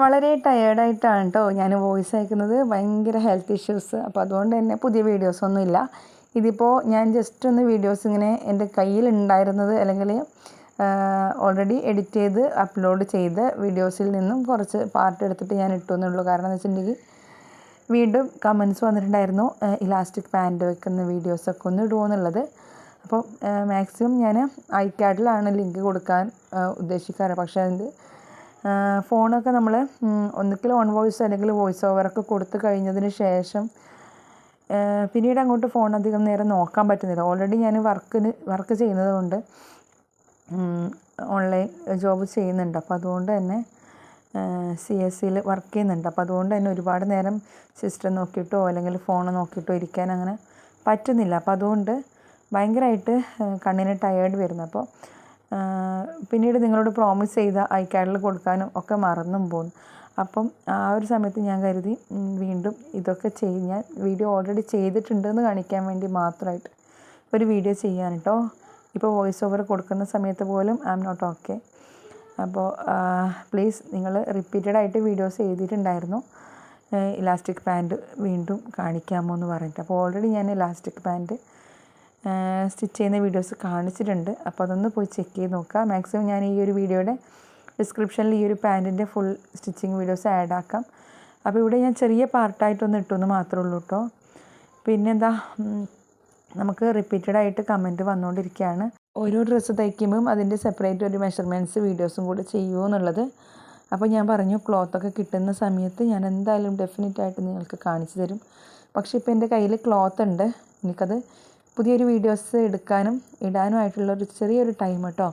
വളരെ ടയേർഡായിട്ടാണ് കേട്ടോ ഞാൻ വോയിസ് അയക്കുന്നത്. ഭയങ്കര ഹെൽത്ത് ഇഷ്യൂസ് അപ്പോൾ അതുകൊണ്ട് തന്നെ പുതിയ വീഡിയോസൊന്നും ഇല്ല. ഇതിപ്പോൾ ഞാൻ ജസ്റ്റ് ഒന്ന് വീഡിയോസ് ഇങ്ങനെ എന്റെ കയ്യിൽ ഉണ്ടായിരുന്നത് അല്ലെങ്കിൽ ഓൾറെഡി എഡിറ്റ് ചെയ്ത് അപ്ലോഡ് ചെയ്ത് വീഡിയോസിൽ നിന്നും കുറച്ച് പാർട്ട് എടുത്തിട്ട് ഞാൻ ഇട്ടു എന്നുള്ളൂ. കാരണം എന്ന് വെച്ചിട്ടുണ്ടെങ്കിൽ വീണ്ടും കമൻസ് വന്നിട്ടുണ്ടായിരുന്നു. ഇലാസ്റ്റിക് പാന്റ് വെക്കുന്ന വീഡിയോസൊക്കെ ഒന്ന് ഇടുമോ എന്നുള്ളത്. അപ്പോൾ മാക്സിമം ഞാൻ ഐ കാർഡിലാണ് ലിങ്ക് കൊടുക്കാൻ ഉദ്ദേശിക്കാറ്. പക്ഷേ അത് ഫോണൊക്കെ നമ്മൾ ഒന്നുകിൽ ഓൺ വോയിസ് അല്ലെങ്കിൽ വോയിസ് ഓവറൊക്കെ കൊടുത്ത് കഴിഞ്ഞതിന് ശേഷം പിന്നീട് അങ്ങോട്ട് ഫോൺ അധികം നേരം നോക്കാൻ പറ്റുന്നില്ല. ഓൾറെഡി ഞാൻ വർക്കിന് വർക്ക് ചെയ്യുന്നത് കൊണ്ട് ഓൺലൈൻ ജോബ് ചെയ്യുന്നുണ്ട്. അപ്പോൾ അതുകൊണ്ട് തന്നെ സി എസ് സിയിൽ വർക്ക് ചെയ്യുന്നുണ്ട്. അപ്പോൾ അതുകൊണ്ട് തന്നെ ഒരുപാട് നേരം സിസ്റ്റം നോക്കിയിട്ടോ അല്ലെങ്കിൽ ഫോൺ നോക്കിയിട്ടോ ഇരിക്കാൻ അങ്ങനെ പറ്റുന്നില്ല. അപ്പോൾ അതുകൊണ്ട് ഭയങ്കരമായിട്ട് കണ്ണിന് ടയേർഡ് വരുന്നു. അപ്പോൾ പിന്നീട് നിങ്ങളോട് പ്രോമിസ് ചെയ്ത ഐ കാർഡിൽ കൊടുക്കാനും ഒക്കെ മറന്നും പോകുന്നു അപ്പം ആ ഒരു സമയത്ത് ഞാൻ കരുതി വീണ്ടും ഇതൊക്കെ ചെയ്ത് ഞാൻ വീഡിയോ ഓൾറെഡി ചെയ്തിട്ടുണ്ടെന്ന് കാണിക്കാൻ വേണ്ടി മാത്രമായിട്ട് ഒരു വീഡിയോ ചെയ്യാൻ കേട്ടോ ഇപ്പോൾ വോയിസ് ഓവർ കൊടുക്കുന്ന സമയത്ത് പോലും ഐ എം നോട്ട് ഓക്കെ അപ്പോൾ പ്ലീസ് നിങ്ങൾ റിപ്പീറ്റഡ് ആയിട്ട് വീഡിയോസ് ചെയ്തിട്ടുണ്ടായിരുന്നു ഇലാസ്റ്റിക് പാന്റ് വീണ്ടും കാണിക്കാമോ എന്ന് പറഞ്ഞിട്ട്. അപ്പോൾ ഓൾറെഡി ഞാൻ ഇലാസ്റ്റിക് പാന്റ് സ്റ്റിച്ച് ചെയ്യുന്ന വീഡിയോസ് കാണിച്ചിട്ടുണ്ട്. അപ്പോൾ അതൊന്ന് പോയി ചെക്ക് ചെയ്ത് നോക്കുക മാക്സിമം ഞാൻ ഈ ഒരു വീഡിയോയുടെ ഡിസ്ക്രിപ്ഷനിൽ ഈ ഒരു പാന്റിന്റെ ഫുൾ സ്റ്റിച്ചിങ് വീഡിയോസ് ആഡ് ആക്കാം. അപ്പോൾ ഇവിടെ ഞാൻ ചെറിയ പാർട്ടായിട്ടൊന്ന് ഇട്ടു എന്ന് മാത്രമേ ഉള്ളൂ കേട്ടോ പിന്നെന്താ നമുക്ക് റിപ്പീറ്റഡ് ആയിട്ട് കമന്റ് വന്നുകൊണ്ടിരിക്കുകയാണ് ഓരോ ഡ്രസ്സ് തയ്ക്കുമ്പം അതിന്റെ സെപ്പറേറ്റ് ഒരു മെഷർമെന്റ്സ് വീഡിയോസും കൂടെ ചെയ്യുമോ എന്നുള്ളത്. അപ്പോൾ ഞാൻ പറഞ്ഞു ക്ലോത്തൊക്കെ കിട്ടുന്ന സമയത്ത് ഞാൻ എന്തായാലും ഡെഫിനറ്റ് ആയിട്ട് നിങ്ങൾക്ക് കാണിച്ചു തരും. പക്ഷേ ഇപ്പോൾ എന്റെ കയ്യിൽ ക്ലോത്ത് ഉണ്ട്. എനിക്കത് പുതിയൊരു വീഡിയോസ് എടുക്കാനും ഇടാനുമായിട്ടുള്ള ഒരു ചെറിയൊരു ടൈം കേട്ടോ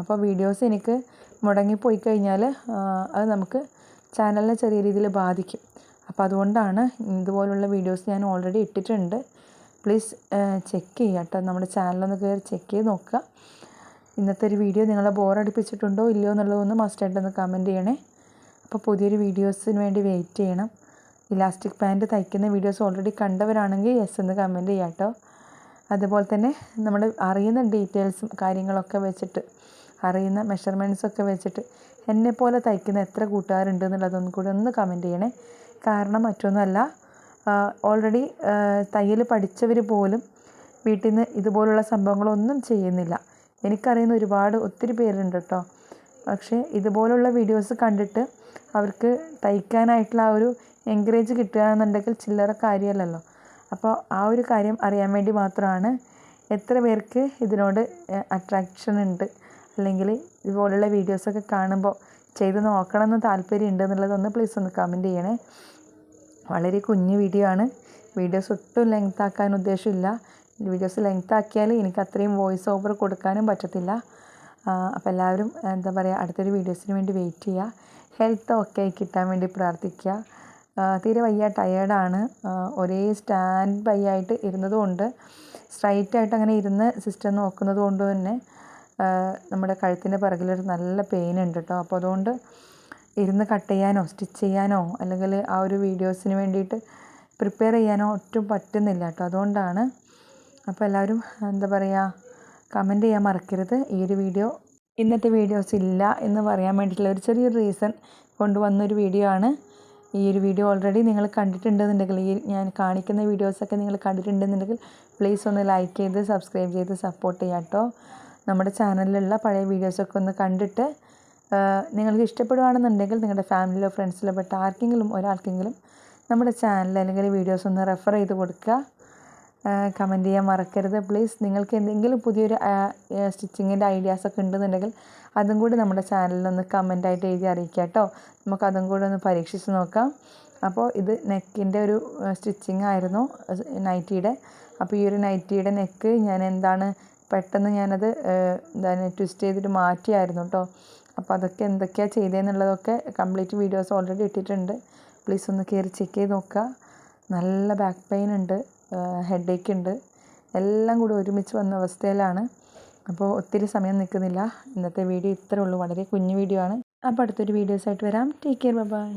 അപ്പോൾ വീഡിയോസ് എനിക്ക് മുടങ്ങിപ്പോയി കഴിഞ്ഞാൽ അത് നമുക്ക് ചാനലിനെ ചെറിയ രീതിയിൽ ബാധിക്കും. അപ്പോൾ അതുകൊണ്ടാണ് ഇതുപോലുള്ള വീഡിയോസ് ഞാൻ ഓൾറെഡി ഇട്ടിട്ടുണ്ട്. പ്ലീസ് ചെക്ക് ചെയ്യുക കേട്ടോ നമ്മുടെ ചാനലൊന്ന് കയറി ചെക്ക് ചെയ്ത് നോക്കുക. ഇന്നത്തെ ഒരു വീഡിയോ നിങ്ങളെ ബോറടിപ്പിച്ചിട്ടുണ്ടോ ഇല്ലയോ എന്നുള്ളതൊന്ന് മസ്റ്റായിട്ടൊന്ന് കമന്റ് ചെയ്യണേ. അപ്പോൾ പുതിയൊരു വീഡിയോസിന് വേണ്ടി വെയിറ്റ് ചെയ്യണം. ഇലാസ്റ്റിക് പാന്റ് തയ്ക്കുന്ന വീഡിയോസ് ഓൾറെഡി കണ്ടവരാണെങ്കിൽ യെസ് എന്ന് കമന്റ് ചെയ്യാം കേട്ടോ അതുപോലെ തന്നെ നമ്മൾ അറിയുന്ന ഡീറ്റെയിൽസും കാര്യങ്ങളൊക്കെ വെച്ചിട്ട് അറിയുന്ന മെഷർമെന്റ്സൊക്കെ വെച്ചിട്ട് എന്നെപ്പോലെ തയ്ക്കുന്ന എത്ര കൂട്ടുകാരുണ്ട് എന്നുള്ളതൊന്നും കൂടി ഒന്ന് കമന്റ് ചെയ്യണേ. കാരണം മറ്റൊന്നുമല്ല ഓൾറെഡി തയ്യൽ പഠിച്ചവർ പോലും വീട്ടിൽ നിന്ന് ഇതുപോലുള്ള സംഭവങ്ങളൊന്നും ചെയ്യുന്നില്ല. എനിക്കറിയുന്ന ഒരുപാട് ഒത്തിരി പേരുണ്ട് കേട്ടോ പക്ഷേ ഇതുപോലുള്ള വീഡിയോസ് കണ്ടിട്ട് അവർക്ക് തയ്ക്കാനായിട്ടുള്ള ആ ഒരു എൻകറേജ് കിട്ടുക എന്നുണ്ടെങ്കിൽ ചില്ലറ കാര്യമല്ലല്ലോ. അപ്പോൾ ആ ഒരു കാര്യം അറിയാൻ വേണ്ടി മാത്രമാണ് എത്ര പേർക്ക് ഇതിനോട് അട്രാക്ഷൻ ഉണ്ട്. അല്ലെങ്കിൽ ഇതുപോലുള്ള വീഡിയോസൊക്കെ കാണുമ്പോൾ ചെയ്ത് നോക്കണമെന്ന് താല്പര്യം ഉണ്ട് എന്നുള്ളതൊന്ന് പ്ലീസ് ഒന്ന് കമന്റ് ചെയ്യണേ. വളരെ കുഞ്ഞു വീഡിയോ ആണ്. വീഡിയോസ് ഒട്ടും ലെങ്ത് ആക്കാൻ ഉദ്ദേശമില്ല. വീഡിയോസ് ലെങ്ത് ആക്കിയാൽ എനിക്ക് അത്രയും വോയിസ് ഓവർ കൊടുക്കാനും പറ്റത്തില്ല. അപ്പോൾ എല്ലാവരും എന്താ പറയുക അടുത്തൊരു വീഡിയോസിന് വേണ്ടി വെയിറ്റ് ചെയ്യുക. ഹെൽത്ത് ആയി കിട്ടാൻ വേണ്ടി പ്രാർത്ഥിക്കുക. തീരെ വയ്യ ടയേർഡാണ് ഒരേ സ്റ്റാൻഡ് ബൈ ആയിട്ട് ഇരുന്നതുകൊണ്ട് സ്ട്രൈറ്റ് ആയിട്ട് അങ്ങനെ ഇരുന്ന് സിസ്റ്റം നോക്കുന്നത് കൊണ്ട് തന്നെ നമ്മുടെ കഴുത്തിന്റെ പിറകിലൊരു നല്ല പെയിൻ ഉണ്ട് കേട്ടോ അപ്പോൾ അതുകൊണ്ട് ഇരുന്ന് കട്ട് ചെയ്യാനോ സ്റ്റിച്ച് ചെയ്യാനോ അല്ലെങ്കിൽ ആ ഒരു വീഡിയോസിന് വേണ്ടിയിട്ട് പ്രിപ്പയർ ചെയ്യാനോ ഒട്ടും പറ്റുന്നില്ല കേട്ടോ അതുകൊണ്ടാണ് അപ്പോൾ എല്ലാവരും എന്താ പറയുക കമന്റ് ചെയ്യാൻ മറക്കരുത്. ഈ ഒരു വീഡിയോ ഇന്നത്തെ വീഡിയോസ് ഇല്ല എന്ന് പറയാൻ വേണ്ടിയിട്ടുള്ള ഒരു ചെറിയൊരു റീസൺ കൊണ്ടുവന്നൊരു വീഡിയോ ആണ്. ഈ ഒരു വീഡിയോ ഓൾറെഡി നിങ്ങൾ കണ്ടിട്ടുണ്ടെന്നുണ്ടെങ്കിൽ ഈ ഞാൻ കാണിക്കുന്ന വീഡിയോസൊക്കെ നിങ്ങൾ കണ്ടിട്ടുണ്ടെന്നുണ്ടെങ്കിൽ പ്ലീസ് ഒന്ന് ലൈക്ക് ചെയ്ത് സബ്സ്ക്രൈബ് ചെയ്ത് സപ്പോർട്ട് ചെയ്യാം കേട്ടോ നമ്മുടെ ചാനലിലുള്ള പഴയ വീഡിയോസൊക്കെ ഒന്ന് കണ്ടിട്ട് നിങ്ങൾക്ക് ഇഷ്ടപ്പെടുകയാണെന്നുണ്ടെങ്കിൽ നിങ്ങളുടെ ഫാമിലിയിലോ ഫ്രണ്ട്സിലോ പെട്ട ആർക്കെങ്കിലും ഒരാൾക്കെങ്കിലും നമ്മുടെ ചാനൽ അല്ലെങ്കിൽ വീഡിയോസ് ഒന്ന് റെഫർ ചെയ്ത് കൊടുക്കുക. കമന്റ് ചെയ്യാൻ മറക്കരുത്. പ്ലീസ് നിങ്ങൾക്ക് എന്തെങ്കിലും പുതിയൊരു സ്റ്റിച്ചിങ്ങിന്റെ ഐഡിയാസൊക്കെ ഉണ്ടെന്നുണ്ടെങ്കിൽ അതും കൂടി നമ്മുടെ ചാനലിലൊന്ന് കമന്റായിട്ട് എഴുതി അറിയിക്കുക കേട്ടോ. നമുക്ക് അതും കൂടി ഒന്ന് പരീക്ഷിച്ച് നോക്കാം. അപ്പോൾ ഇത് നെക്കിന്റെ ഒരു സ്റ്റിച്ചിങ് ആയിരുന്നു നൈറ്റിയുടെ. അപ്പോൾ ഈ ഒരു നൈറ്റിയുടെ നെക്ക് ഞാൻ എന്താണ് പെട്ടെന്ന് ഞാനത് എന്താണ് ട്വിസ്റ്റ് ചെയ്തിട്ട് മാറ്റിയായിരുന്നു കേട്ടോ. അപ്പോൾ അതൊക്കെ എന്തൊക്കെയാണ് ചെയ്തതെന്നുള്ളതൊക്കെ കംപ്ലീറ്റ് വീഡിയോസ് ഓൾറെഡി ഇട്ടിട്ടുണ്ട്. പ്ലീസ് ഒന്ന് കയറി ചെക്ക് ചെയ്ത് നോക്കുക. നല്ല ബാക്ക് പെയിൻ ഉണ്ട്. ഹെഡ് ഏക്ക് ഉണ്ട്. എല്ലാം കൂടി ഒരുമിച്ച് വന്ന അവസ്ഥയിലാണ്. അപ്പോൾ ഒത്തിരി സമയം നിൽക്കുന്നില്ല. ഇന്നത്തെ വീഡിയോ ഇത്രയേ ഉള്ളൂ. വളരെ കുഞ്ഞു വീഡിയോ ആണ്. അപ്പോൾ അടുത്തൊരു വീഡിയോസായിട്ട് വരാം. Take care bye